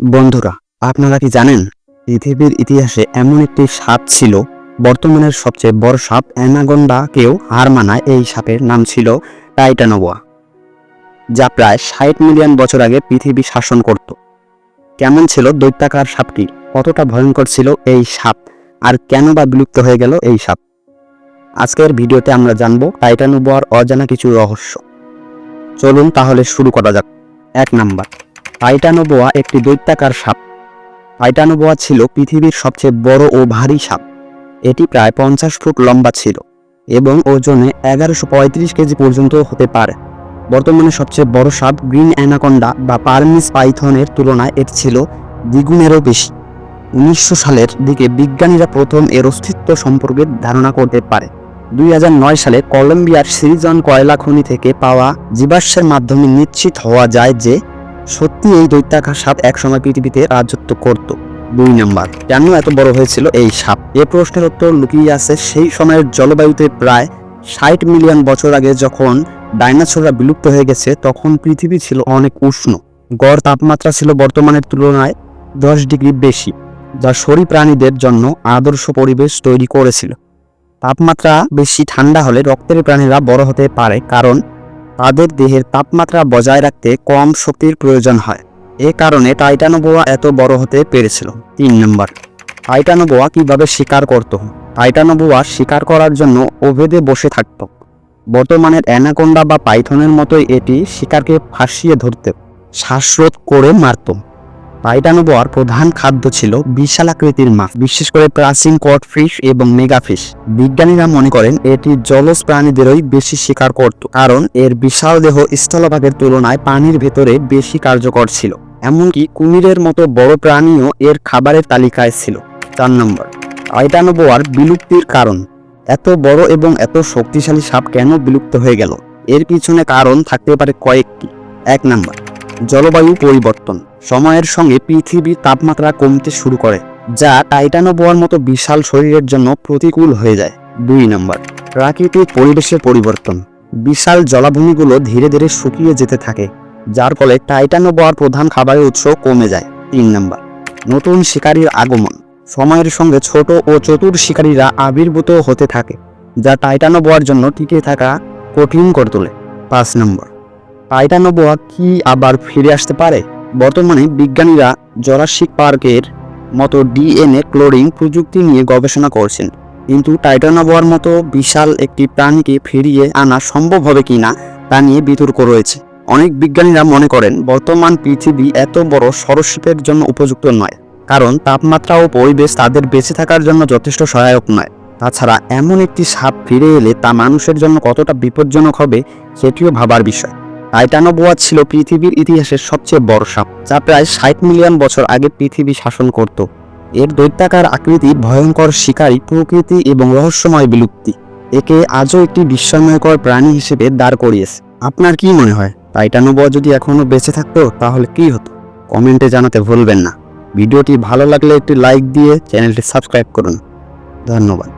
বন্ধুরা, আপনারা কি জানেন, পৃথিবীর ইতিহাসে এমন একটি সাপ ছিল, বর্তমানের সবচেয়ে বড় সাপ অ্যানাগন্ডাকেও হার মানায় এই সাপের নাম ছিল টাইটানোবোয়া, যা প্রায় ষাট মিলিয়ন বছর আগে পৃথিবী শাসন করত। কেমন ছিল দৈত্যাকার সাপটি? কতটা ভয়ঙ্কর ছিল এই সাপ? আর কেন বা বিলুপ্ত হয়ে গেল এই সাপ? আজকের ভিডিওতে আমরা জানব টাইটানোবোয়ার অজানা কিছু রহস্য। চলুন তাহলে শুরু করা যাক। এক নাম্বার টাইটানোবোয়া একটি দৈত্যাকার সাপ। টাইটানোবোয়া ছিল পৃথিবীর সবচেয়ে বড় ও ভারী সাপ। এটি প্রায় পঞ্চাশ ফুট লম্বা ছিল এবং ওজনে এগারোশো পঁয়ত্রিশ কেজি পর্যন্ত হতে পারে। বর্তমানে সবচেয়ে বড় সাপ গ্রিন অ্যানাকন্ডা বা পারমিস পাইথনের তুলনায় এর ছিল দ্বিগুণেরও বেশি। উনিশশো সালের দিকে বিজ্ঞানীরা প্রথম এর অস্তিত্ব সম্পর্কে ধারণা করতে পারে। দুই হাজার নয় সালে কলম্বিয়ার সিরিজন কয়লা খনি থেকে পাওয়া জীবাশ্মের মাধ্যমে নিশ্চিত হওয়া যায় যে সত্যি এই দৈত্যাকার সাপ একসময় পৃথিবীতে রাজত্ব করত। দুই নম্বর, কেন এত বড় হয়েছিল এই সাপ? এ প্রশ্নের উত্তর লুকিয়ে আছে সেই সময়ের জলবায়ুতে প্রায় ষাট মিলিয়ন বছর আগে যখন ডাইনোসররা বিলুপ্ত হয়ে গেছে, তখন পৃথিবী ছিল অনেক উষ্ণ। গড় তাপমাত্রা ছিল বর্তমানের তুলনায় দশ ডিগ্রি বেশি, যা সরী প্রাণীদের জন্য আদর্শ পরিবেশ তৈরি করেছিল। তাপমাত্রা বেশি ঠান্ডা হলে রক্তের প্রাণীরা বড় হতে পারে, কারণ তাদের দেহের তাপমাত্রা বজায় রাখতে কম শক্তির প্রয়োজন হয়। এ কারণে টাইটানোবোয়া এত বড় হতে পেরেছিল। তিন নম্বর, টাইটানোবোয়া কীভাবে শিকার করত? টাইটানোবোয়া শিকার করার জন্য ওভেদে বসে থাকত। বর্তমানের অ্যানাকোন্ডা বা পাইথনের মতোই এটি শিকারকে ফাঁসিয়ে ধরত, শ্বাসরোধ করে মারত। টাইটানোবোয়ার প্রধান খাদ্য ছিল বিশাল আকৃতির মাছ, বিশেষ করে প্রাচীন কটফিশ এবং মেগাফিশ। বিজ্ঞানীরা মনে করেন এটি জলজ প্রাণীদেরই বেশি শিকার করত, কারণ এর বিশাল দেহ স্থলভাগের তুলনায় পানির ভেতরে বেশি কার্যকর ছিল। এমনকি কুমিরের মতো বড় প্রাণীও এর খাবারের তালিকায় ছিল। চার নম্বর টাইটানোবোয়ার বিলুপ্তির কারণ। এত বড় এবং এত শক্তিশালী সাপ কেন বিলুপ্ত হয়ে গেল? এর পিছনে কারণ থাকতে পারে কয়েকটি। এক নম্বর জলবায়ু পরিবর্তন। সময়ের সঙ্গে পৃথিবীর তাপমাত্রা কমতে শুরু করে, যা টাইটানো টাইটানোবোয়ার মতো বিশাল শরীরের জন্য প্রতিকূল হয়ে যায়। দুই নম্বর, প্রাকৃতিক পরিবেশের পরিবর্তন। বিশাল জলাভূমিগুলো ধীরে ধীরে শুকিয়ে যেতে থাকে, যার ফলে টাইটানো টাইটানোবোয়ার প্রধান খাবারের উৎস কমে যায়। তিন নম্বর, নতুন শিকারীর আগমন। সময়ের সঙ্গে ছোট ও চতুর শিকারীরা আবির্ভূত হতে থাকে, যা টাইটানো টাইটানোবোয়ার জন্য টিকে থাকা কঠিন করে তোলে। পাঁচ নম্বর টাইটানোবোয়া কি আবার ফিরে আসতে পারে? বর্তমানে বিজ্ঞানীরা জরাসিক পার্কের মতো ডিএনএ ক্লোরিং প্রযুক্তি নিয়ে গবেষণা করছেন। কিন্তু টাইটানোবোয়ার মতো বিশাল একটি প্রাণীকে ফিরিয়ে আনা সম্ভব হবে কিনা তা নিয়ে বিতর্ক রয়েছে। অনেক বিজ্ঞানীরা মনে করেন, বর্তমান পৃথিবী এত বড় সরস্বীপের জন্য উপযুক্ত নয়, কারণ তাপমাত্রা ও পরিবেশ তাদের বেঁচে থাকার জন্য যথেষ্ট সহায়ক নয়। তাছাড়া এমন একটি সাপ ফিরে এলে তা মানুষের জন্য কতটা বিপজ্জনক হবে সেটিও ভাবার বিষয়। টাইটানোবোয়া ছিল পৃথিবীর ইতিহাসের সবচেয়ে বড় সাপ, যা প্রায় ষাট মিলিয়ন বছর আগে পৃথিবী শাসন করত। এর দৈত্যাকার আকৃতি ভয়ঙ্কর শিকারী, প্রকৃতি এবং রহস্যময় বিলুপ্তি। একে আজও একটি বিস্ময়কর প্রাণী হিসেবে দাঁড় করিয়েছে। আপনার কি মনে হয়? টাইটানোবোয়া যদি এখনও বেঁচে থাকতো, তাহলে কি হতো? কমেন্টে জানাতে ভুলবেন না। ভিডিওটি ভালো লাগলে একটি লাইক দিয়ে চ্যানেলটি সাবস্ক্রাইব করুন। ধন্যবাদ।